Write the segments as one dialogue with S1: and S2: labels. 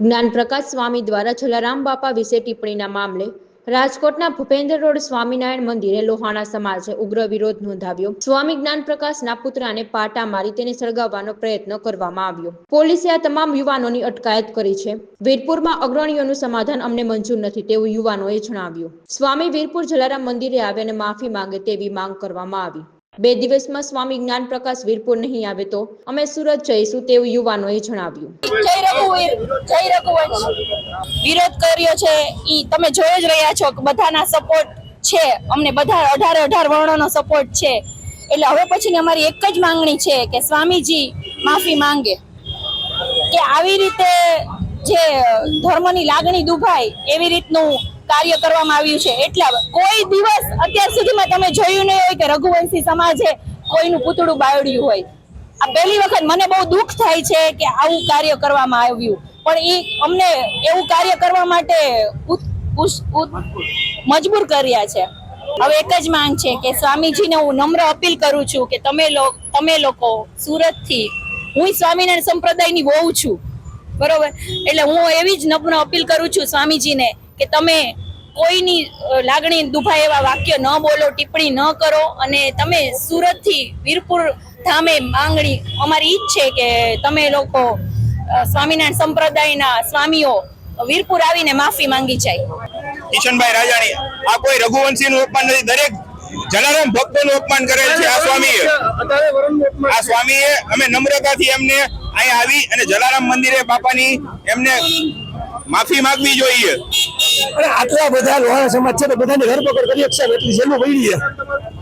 S1: જ્ઞાન પ્રકાશ સ્વામી દ્વારા જલારામ બાપા વિશે ટિપ્પણીના મામલે રાજકોટના ભૂપેન્દ્ર રોડ સ્વામિનારાયણ મંદિરે લોહાણા સમાજે ઉગ્ર વિરોધ નોંધાવ્યો. સ્વામી જ્ઞાન પ્રકાશના પુત્રાને પાટા મારી તેને સળગાવવાનો પ્રયત્ન કરવામાં આવ્યો. પોલીસે આ તમામ યુવાનોની અટકાયત કરી છે. વીરપુરમાં અગ્રણીઓનું સમાધાન અમને મંજૂર નથી તેવું યુવાનોએ જણાવ્યું. સ્વામી વીરપુર જલારામ મંદિરે આવે માફી માંગે તેવી માંગ કરવામાં આવી. બે દિવસમાં સ્વામી જ્ઞાન પ્રકાશ વીરપુર નહીં આવે તો અમે સુરત જઈશું તેવું યુવાનોએ જણાવ્યું.
S2: જય રઘુવીર જય રઘુવંશ વિરોધ કર્યો છે ઈ. તમે જોઈ જ રહ્યા છો કે બધાના સપોર્ટ છે. અમને બધા અઢારે અઢાર વર્ણોનો સપોર્ટ છે. એટલે હવે પછીની અમારી એક જ માંગણી છે કે સ્વામીજી માફી માંગે. કે આવી રીતે જે ધર્મની લાગણી દુભાય, એવી રીતનું કાર્ય કરવામાં આવ્યું છે. એટલા કોઈ દિવસ અત્યાર સુધીમાં તમે જોયું નહીં હોય કે રઘુવંશી સમાજે કોઈનું પૂતળું બાળ્યું હોય. આ પહેલી વખત મને બહુ દુઃખ થાય છે કે આવું કાર્ય કરવામાં આવ્યું. પણ એ અમને એવું કાર્ય કરવા માટે મજબૂર કર્યા છે. હવે એક જ માંગ છે કે સ્વામીજીને હું નમ્ર અપીલ કરું છું કે તમે લો, તમે લોકો સુરતથી, હું સ્વામિનારાયણ સંપ્રદાયની વહુ છું. બરોબર? એટલે હું એવી જ નમ્ર અપીલ કરું છું સ્વામીજીને કે તમે કોઈની લાગણી દુભાય એવા વાક્ય ન બોલો, ટિપ્પણી ન કરો અને તમે સુરતથી વીરપુર ધામે માંગણી, અમારી ઈ છે કે તમે લોકો સ્વામિનારાયણ સંપ્રદાયના સ્વામીઓ વીરપુર આવીને માફી માંગી જાય.
S3: કિશનભાઈ રાજાણી, આ કોઈ રઘુવંશી નું અપમાન નથી. દરેક જલારામ ભક્તો નું અપમાન કરેલ છે આ સ્વામીએ. આ સ્વામીએ અમે નમ્રતાથી એમને અહીંયા આવી અને જલારામ મંદિરે બાપાની એમને માફી માંગવી જોઈએ.
S4: અને આટલા બધા લોહાણા સમાજ છે બધાને ધરપકડ કરી શકશે. એટલી જેલમાં પડી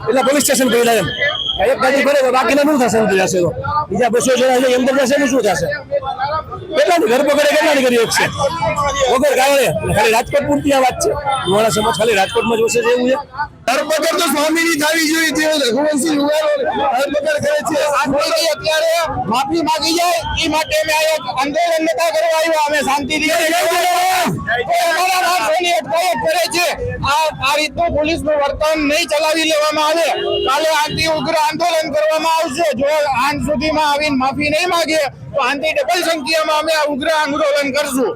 S4: એટલે પોલીસ સ્ટેશન કર્યા એમ. એક ગાડી ભરે બાકીના શું થશે અંદર જશે તો. બીજા બસો જણા છે અંદર જશે ને શું થશે? કેટલાની ધરપકડ કેટલાની કરી શકશે? વગર કારણે. ખાલી રાજકોટ પૂરતી આ વાત છે. લોહાણા સમાજ ખાલી રાજકોટમાં જ વસે છે એવું છે. ધરપકડ તો સ્વામીની થવી જોઈએ તે રઘુવંશી યુવાનો ધરપકડ કરે છે.
S3: સ્વામીજી અત્યારે માફી માંગી જાય એ માટે અમે આયો આંદોલન નતા કરવા આવ્યા. અમે શાંતિથી માણસોની અટકાયત કરે છે. આ આ રીતનું પોલીસનું વર્તન નહીં ચલાવી લેવામાં આવે. કાલે આંતિ ઉગ્ર આંદોલન કરવામાં આવશે. જો આજ સુધીમાં આવીને માફી નહીં માગીએ, તો આંતિ ડબલ સંખ્યામાં અમે આ ઉગ્ર આંદોલન કરશું.